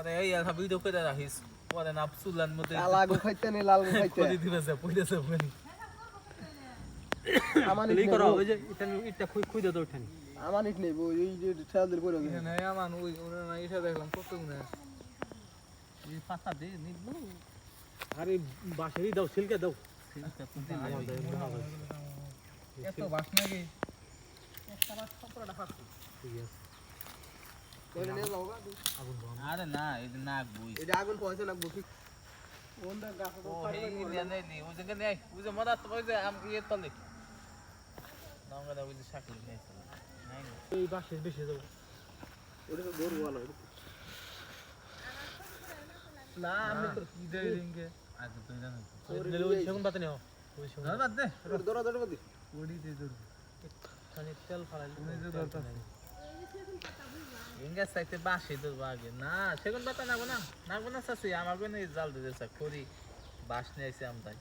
পরে এই একটা ভিডিও করে রাখিস পরে না চুলার মধ্যে কালা খাইতে নেই লাল খাইতে। পরে দিবে যে পড়ে যে বলি আমার এই করো ওই যে এটা এটা খুই খুই দাও ওঠানি আমার ইট নেই যে গেছে না আমার ওই ওরা না এটা দেখলাম কত গুণে। এই পাতা দে নিব আরে বাঁশেরই দাও সিলকে দাও। এত বাস নাকি? করে নিয়ে যাও গা। আরে না এটা নাক বই এটা আগুন পয়সা লাগবো ঠিক। কোনটা গাছ ও এই নিয়ে নি ওই যে নেই ওই যে মদা তো ওই যে আম ইয়ে তলে। নাঙ্গা দা ওই যে শাকলি নেই নাই। এই বাঁশের বেশি দাও ওটা তো দৌড় ভালো না আমি তো কি দেই দিনকে আজ তো জানো। নিলে ওই সেগুন পাতা নিও ওই সেগুন। না বাদ দে। দৌড়া দৌড়া দি ওড়ি দে দূর খানি তেল ফালাই ওই যে দরকার ইঙ্গা সাইতে বাসে তো বাগে না সেগুন পাতা নাগো না। নাগো না সাসি আমার কোনে জাল দিতে সা করি বাস নিয়ে আইছে আম তাই।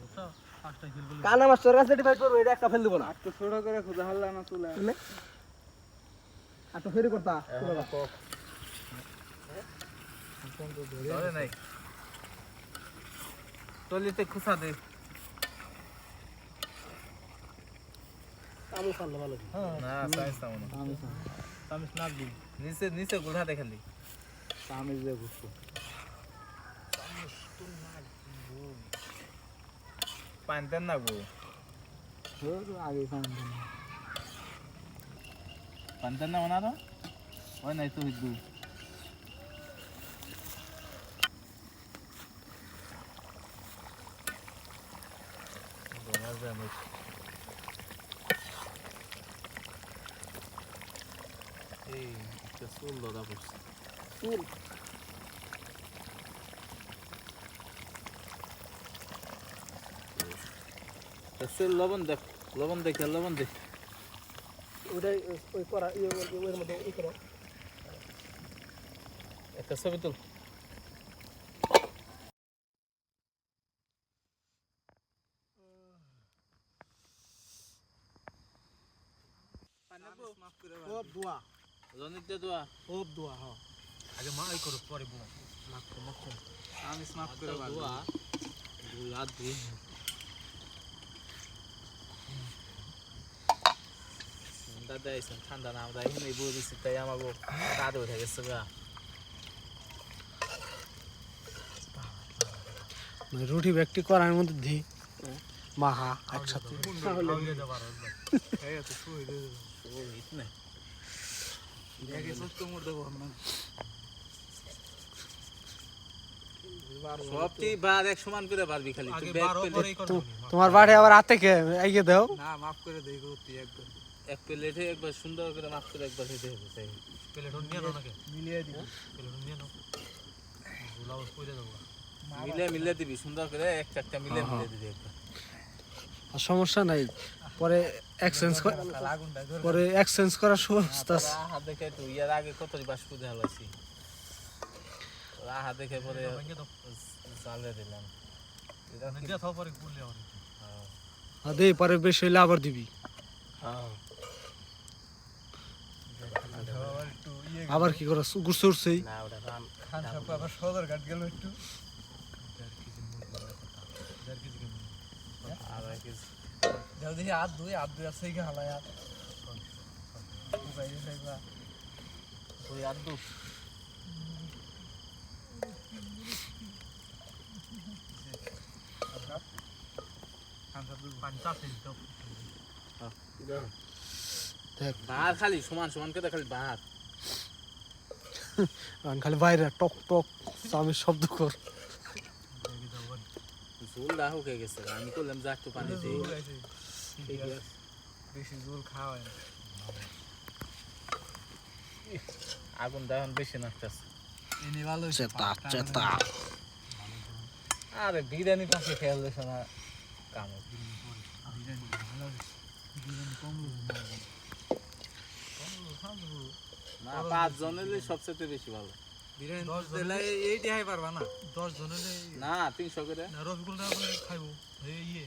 বুঝছ? পাঁচটা কিল বলে কানা মাস্টার কাছে ডিভাইড করব এটা একটা ফেল দিব না। তো ছোট করে খুদা হাল্লা না তুলা। শুনে আর তো ফেরি করতা ধরে নাই। তলিতে খুসা দে। আমি ফাল ভালো। না সাইজ না আমি স্নাক দিই নিচে নিচে গুড়া দেখালি আমি যে গুছছো পানি দেন না গো। আগে খান পানি দেন না ওনারা ওই নাই তো হিদু এই একটা পড়ছে চুল লবণ দেখ লবণ দেখে লবণ দেখ ওটাই ওই করা ইয়ে ই করো একটা ছবি তুল ওপ দোয়া রনিতে দোয়া? ওপ দোয়া হ্যাঁ আগে মা এই করো পরে নাক তো মক আমি স্মাক করে দোয়া। দুলা দুই। দাদা এসে ঠান্ডা না আমরা এখানে বই দিচ্ছি তাই আমাকে দাদা উঠে গেছে গা। রুটি ব্যক্তি করার মধ্যে দি। মাহা একসাথে। তোমার বাড়ি আবার হাতে কে? আইয়ে দাও। না মাফ করে দেই একবার। এক প্লেটে একবার সুন্দর করে মাছ করে একবার খেতে হবে তাই। প্লেট নিয়ে নাও নাকি? মিলিয়ে দিব। প্লেট নিয়ে নাও। ব্লাউজ পরে দেবো। মিলে মিলে দিবি সুন্দর করে এক চারটা মিলে মিলে দিবি একবার। সমস্যা নাই। পরে এক্সচেঞ্জ পরে এক্সচেঞ্জ করার সুব্যবস্থা আছে। রাহা দেখে তো ইয়ার আগে কত বাস পুজো হালাইছি। রাহা দেখে পরে দিলাম। কি- হ্যাঁ। আর দে পরে বেশি হইলে আবার দিবি। আবার কি উঠছেই খান সব আবার সদর ঘাট গেল একটু। আর এক কেজি। যাও দেখি হাত ধুই হাত ধুই আছে হালাই হাত? দুই ভাত খালি সমান সমান করে খালি ভাত। খালি বাইরে টক টক আমি শব্দ কর। ঝোল রাহু কে গেছে আমি করলাম যা একটু পানি দিই। আছে বেশি জোর খাওয়া আগুন দেখুন বেশি নাচতেছে। চেতা চেতা। আরে বিরিয়ানি পাখি খেয়াল দিছে না কাম না পাঁচ জনের সবচেয়ে বেশি ভালো। দশ দিলে এইটি হাই পারবা না। দশ জনের না তিনশো করে। রবিকুল খাইবো। এই ইয়ে।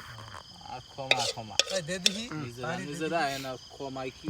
আর ক্ষমা ক্ষমা। দেখি। নিজেরা নিজেরা ক্ষমায় কি